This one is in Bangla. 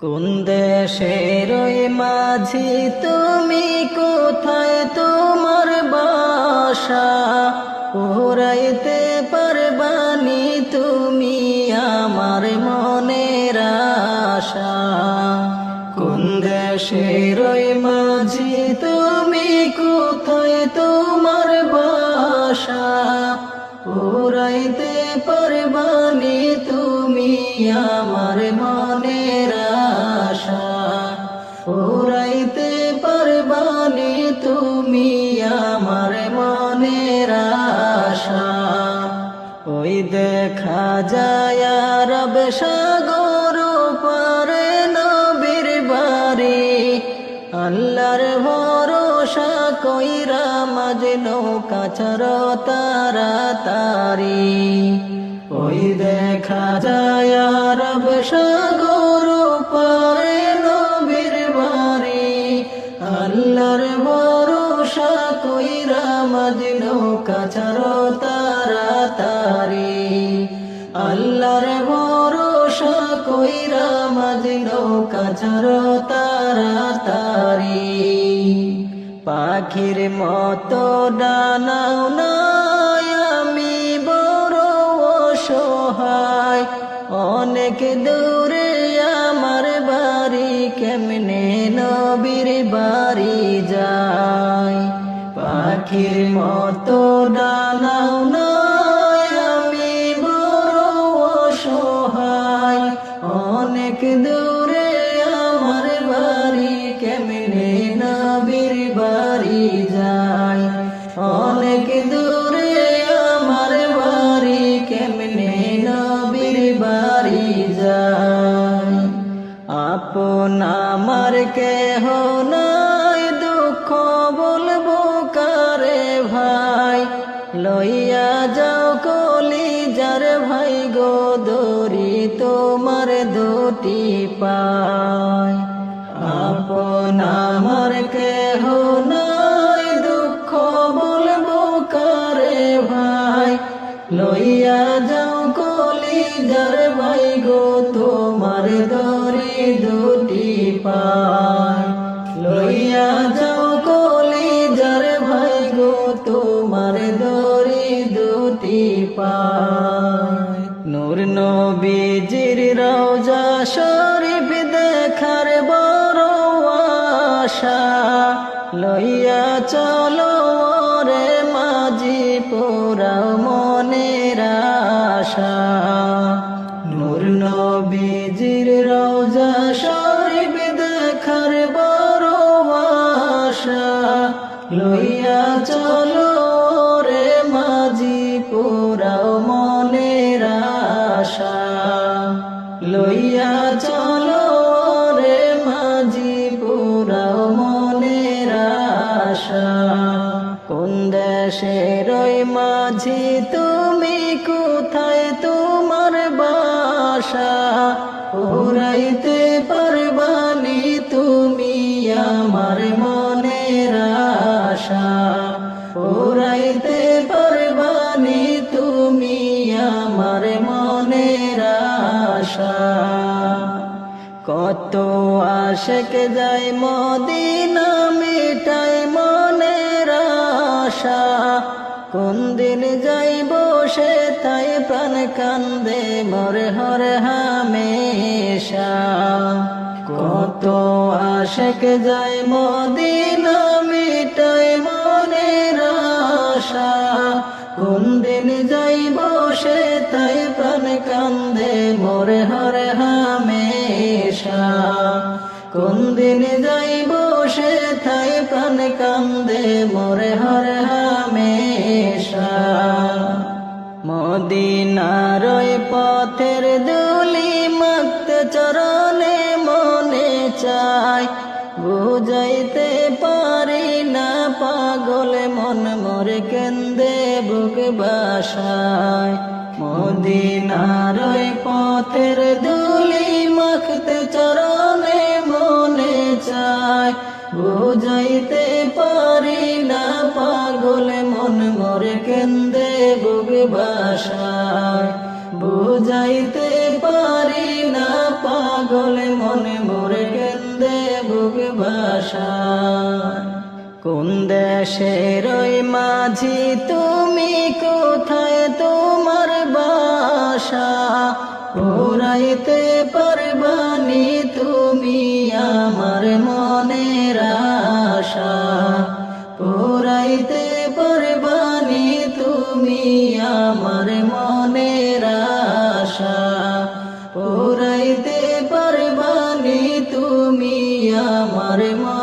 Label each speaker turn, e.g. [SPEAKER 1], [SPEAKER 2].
[SPEAKER 1] কোন দেশের মাঝি তুমি কোথায় তোমার বাসা? উড়াইতে পারবানি তুমি আমার মনের আশা। কোন দেশের মাঝি তুমি কোথায় তোমার বাসা? উড়াইতে পারবানি তুমি আমার মনের যায় রব সাগর পারে নবীর বাড়ি। আল্লাহর ভরসা কইরা মাঝ নৌকা চর তারা তারি ওই দেখা যায় রব সাগর পারে নবীর বাড়ি। আল্লাহর ভরসা কইরা মাঝ নৌকা চর তারা তারি আল্লাহর ভরসা কইরা মাঝ নৌকা চর তারা তারি। পাখির মতো ডানাও নাই, আমি বড় অসহায়। অনেক দূরে আমার বাড়ি, কেমনে নবীর বাড়ি যায়? পাখির মতো ডানাও লইয়া যাও কলি যার ভাই গো দরি তোমার দুটি পায়। আপন আমার কেহ নাই দুঃখ বলব কারে ভাই। লইয়া যাও কলি যার ভাই গো, তোমার দরি দুটি পায়। লইয়া যাও দুটি পায়। নূর নবীজির রওজা শরীফ দেখার বড় আশা। লইয়া চলো রে মাঝি পোরাও মনের আশা। নূর নবীজির রওজা শরীফ দেখার বড় আশা। লইয়া কোন দেশের ওই মাঝি তুমি? কোথায় তোমার বাসা? উড়াইতে পারবানি তুমি আমার মনের আশা? উড়াইতে পারবানি তুমি আমার মনের আশা? কত আশেক যায় মদিনা মনের আশা কোন দিন যাইব সে তাই প্রাণ কান্দে, মরে হরে হামেশা। কত আশেক যায় মদিনা মিটাই মনের আশা, কোন দিন যাইব সে তাই প্রাণ কান্দে, মোরে হরে হামেশা। কোন দিন যাইব কান্দে মোরে হরে হামেশা। মদিনার পথের দুলি মক্ত চরণে মনে চায় বুঝাইতে পারি না পাগল মন, মোরে কেন্দে বুক বাসায়। মদিনার পথের দুলি চায় বুঝাইতে পারি না, পাগল মন মোরে কেন্দে বুক বাসায়। বুঝাইতে পারি না, পাগল মন মরে কেন্দে মনে আশায় কোন দেশের ওই মাঝি, তুমি কোথায় তোমার বাসা? ওরাইতে পারবানি তুমি আমার মনের আশা পুরাইতে পারবানি তুমি আমার মনের আশা পুরাইতে পারবানি তুমি আমার মন